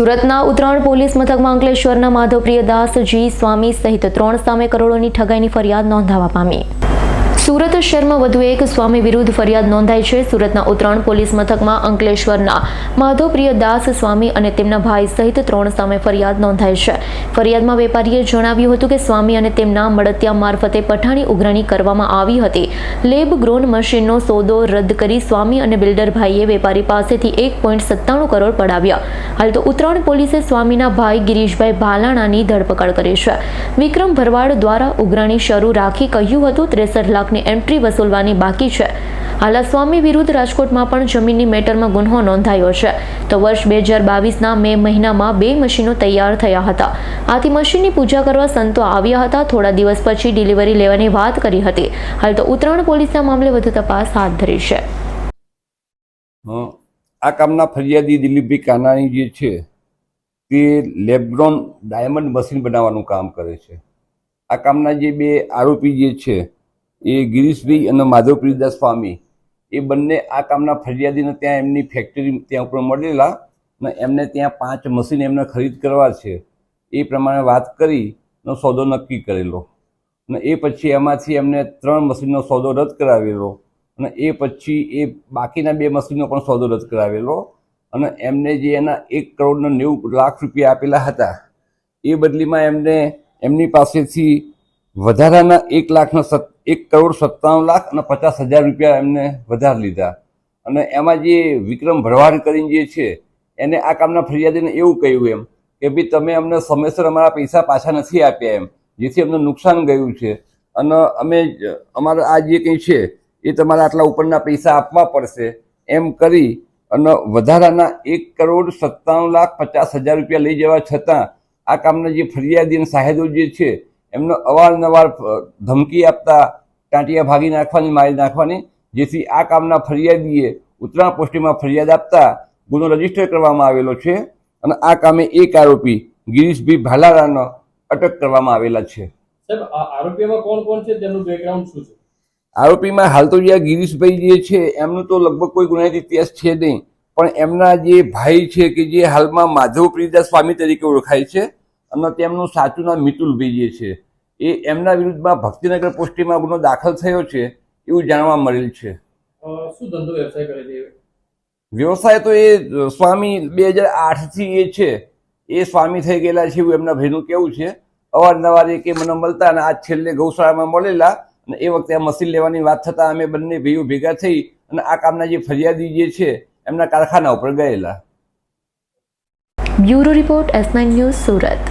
સુરતના ઉત્તરાયણ પોલીસ મથકમાં અંકલેશ્વરના માધવપ્રિય દાસજી સ્વામી સહિત ત્રણ સામે કરોડોની ઠગાઈની ફરિયાદ નોંધાવા પામી. સુરત શહેરમાં વધુ એક સ્વામી વિરુદ્ધ ફરિયાદ નોંધાઈ છે. સુરતના ઉત્તરાયણ પોલીસ મથકમાં અંકલેશ્વરના માધવપ્રિય દાસ સ્વામી અને તેમના ભાઈ સહિત ત્રણ સામે ફરિયાદ નોંધાઈ છે. ફરિયાદમાં વેપારીએ જણાવ્યું હતું કે સ્વામી અને તેમના મળતિયા મારફતે પઠાણી ઉઘરાણી કરવામાં આવી હતી. લેબ ગ્રોન મશીનનો સોદો રદ કરી સ્વામી અને બિલ્ડર ભાઈએ વેપારી પાસેથી એક પોઈન્ટ સત્તાણું કરોડ પડાવ્યા. હાલ તો ઉત્તરાયણ પોલીસે સ્વામીના ભાઈ ગિરીશભાઈ ભાલાણાની ધરપકડ કરી છે. વિક્રમ ભરવાડ દ્વારા ઉઘરાણી શરૂ રાખી કહ્યું હતું. ત્રેસઠ લાખની એન્ટ્રી વસૂલવાની બાકી છે. હાલ સ્વામી વિરુદ્ધ રાજકોટમાં પણ જમીનની મેટરમાં ગુન્હો નોંધાયો છે. તો વર્ષ બે હજાર બાવીસના મે મહિનામાં બે મશીનો તૈયાર થયા હતા. આથી મશીનની પૂજા કરવા સંતો આવ્યા હતા. થોડા દિવસ પછી ડિલિવરી લેવાની વાત કરી હતી. હાલ તો ઉત્તરાયણ પોલીસના મામલે વધુ તપાસ હાથ ધરી છે. આ કામના ફરિયાદી દિલીપભાઈ કાનાણી જે છે, તે લેબ્રોન ડાયમંડ મશીન બનાવવાનું કામ કરે છે. આ કામના જે બે આરોપી જે છે એ ગિરીશભાઈ અને માધવપ્રીદાસ સ્વામી, એ બંને આ કામના ફરિયાદીને ત્યાં એમની ફેક્ટરી ત્યાં ઉપર મળેલા ને એમને ત્યાં પાંચ મશીન એમને ખરીદ કરવા છે. એ પ્રમાણે વાત કરી નો સોદો નક્કી કરેલો. અને એ પછી એમાંથી એમને ત્રણ મશીનનો સોદો રદ કરાવેલો. અને એ પછી એ બાકીના બે મશીનનો પણ સોદો રદ કરાવેલો. અને એમને જે એના એક કરોડના નેવું લાખ રૂપિયા આપેલા હતા, એ બદલીમાં એમને એમની પાસેથી વધારાના એક લાખના સત એક કરોડ સત્તાણું લાખ અને પચાસ હજાર રૂપિયા એમને વધારે લીધા. અને એમાં જે વિક્રમ ભરવાડ કરીને જે છે, એને આ કામના ફરિયાદીને એવું કહ્યું એમ કે ભાઈ તમે અમને સમયસર અમારા પૈસા પાછા નથી આપ્યા એમ, જેથી અમને નુકસાન ગયું છે. અને અમે અમારા આ જે કંઈ છે, એ તમારા આટલા ઉપરના પૈસા આપવા પડશે એમ કરી અને વધારાના એક કરોડ સત્તાણું લાખ પચાસ હજાર રૂપિયા લઈ જવા છતાં આ કામના જે ફરિયાદી અને સાહેદો જે છે એમને અવારનવાર ધમકી આપતા ટાંટિયા ભાગી નાખવાની મારી નાખવાની જેથી આ કામના ફરિયાદીએ ઉત્તરાયણ પોસ્ટિંગમાં ફરિયાદ આપતા ગુનો રજિસ્ટર કરવામાં આવેલો છે અને આ કામે એક આરોપી ગિરીશભાઈ ભાલારાનો અટક કરવામાં આવેલા છે. સાહેબ આ આરોપીઓમાં કોણ કોણ છે? તેમનું બેકગ્રાઉન્ડ શું છે? આરોપીમાં હાલ તો જે ગિરીશભાઈ જે છે એમનું તો લગભગ કોઈ ગુનાહિત ઇતિહાસ છે નહીં. પણ એમના જે ભાઈ છે કે જે હાલમાં માધવ પ્રિયદાસ સ્વામી તરીકે ઓળખાય છે અને તેમનું સાચું નામ મિતુલભાઈ જે છે. એ એમના વિરુદ્ધમાં ભક્તિનગર પોસ્ટીમાં ગુનો દાખલ થયો છે એવું જાણવા મળેલ છે. શું ધંધો વ્યવસાય કરે છે વ્યવસાય તો એ સ્વામી બે હજાર આઠથી એ છે. એ સ્વામી થઈ ગયેલા છે એવું એમના ભાઈનું કેવું છે. અવારનવાર એ કે મને મળતા અને આજ છેલ્લે ગૌશાળામાં મળેલા અને એ વખતે આ મશીન લેવાની વાત થતાં અમે બંને ભાઈઓ ભેગા થઈ અને આ કામના જે ફરિયાદી જે છે એમના કારખાના ઉપર ગયેલા. Bureau report S nine news Surat.